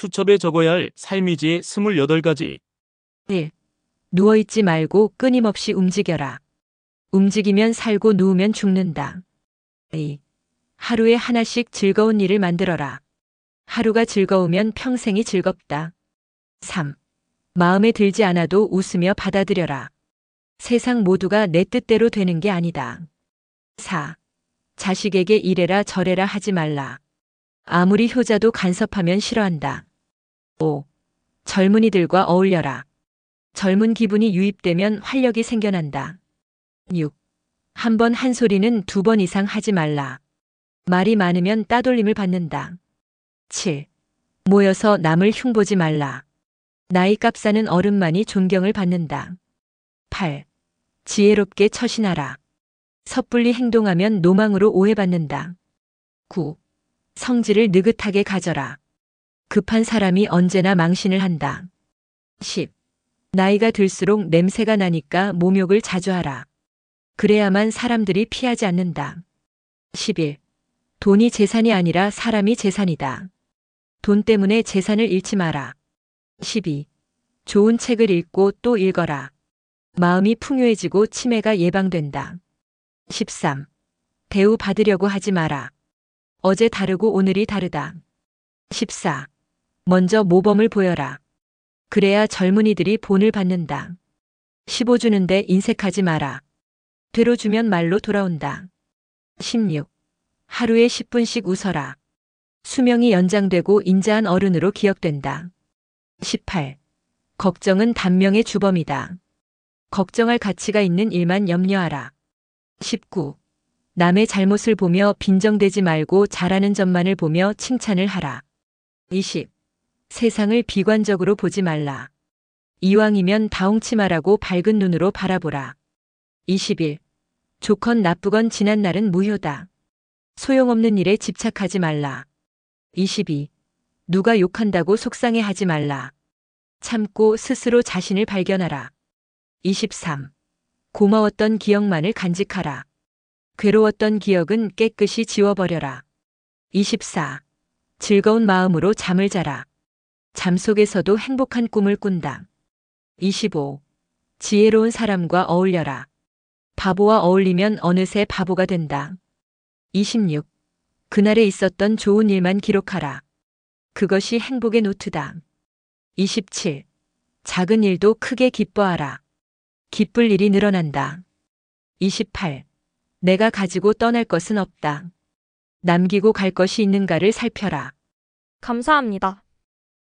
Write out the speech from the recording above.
수첩에 적어야 할 삶이지의 28가지. 1. 누워있지 말고 끊임없이 움직여라. 움직이면 살고 누우면 죽는다. 2. 하루에 하나씩 즐거운 일을 만들어라. 하루가 즐거우면 평생이 즐겁다. 3. 마음에 들지 않아도 웃으며 받아들여라. 세상 모두가 내 뜻대로 되는 게 아니다. 4. 자식에게 이래라 저래라 하지 말라. 아무리 효자도 간섭하면 싫어한다. 5. 젊은이들과 어울려라. 젊은 기분이 유입되면 활력이 생겨난다. 6. 한 번 한 소리는 두 번 이상 하지 말라. 말이 많으면 따돌림을 받는다. 7. 모여서 남을 흉보지 말라. 나이 값싸는 어른만이 존경을 받는다. 8. 지혜롭게 처신하라. 섣불리 행동하면 노망으로 오해받는다. 9. 성질을 느긋하게 가져라. 급한 사람이 언제나 망신을 한다. 10. 나이가 들수록 냄새가 나니까 목욕을 자주 하라. 그래야만 사람들이 피하지 않는다. 11. 돈이 재산이 아니라 사람이 재산이다. 돈 때문에 재산을 잃지 마라. 12. 좋은 책을 읽고 또 읽어라. 마음이 풍요해지고 치매가 예방된다. 13. 대우 받으려고 하지 마라. 어제 다르고 오늘이 다르다. 14. 먼저 모범을 보여라. 그래야 젊은이들이 본을 받는다. 15 주는데 인색하지 마라. 되로 주면 말로 돌아온다. 16. 하루에 10분씩 웃어라. 수명이 연장되고 인자한 어른으로 기억된다. 18. 걱정은 단명의 주범이다. 걱정할 가치가 있는 일만 염려하라. 19. 남의 잘못을 보며 빈정대지 말고 잘하는 점만을 보며 칭찬을 하라. 20. 세상을 비관적으로 보지 말라. 이왕이면 다홍치마라고 밝은 눈으로 바라보라. 21. 좋건 나쁘건 지난 날은 무효다. 소용없는 일에 집착하지 말라. 22. 누가 욕한다고 속상해 하지 말라. 참고 스스로 자신을 발견하라. 23. 고마웠던 기억만을 간직하라. 괴로웠던 기억은 깨끗이 지워버려라. 24. 즐거운 마음으로 잠을 자라. 잠 속에서도 행복한 꿈을 꾼다. 25. 지혜로운 사람과 어울려라. 바보와 어울리면 어느새 바보가 된다. 26. 그날에 있었던 좋은 일만 기록하라. 그것이 행복의 노트다. 27. 작은 일도 크게 기뻐하라. 기쁠 일이 늘어난다. 28. 내가 가지고 떠날 것은 없다. 남기고 갈 것이 있는가를 살펴라. 감사합니다.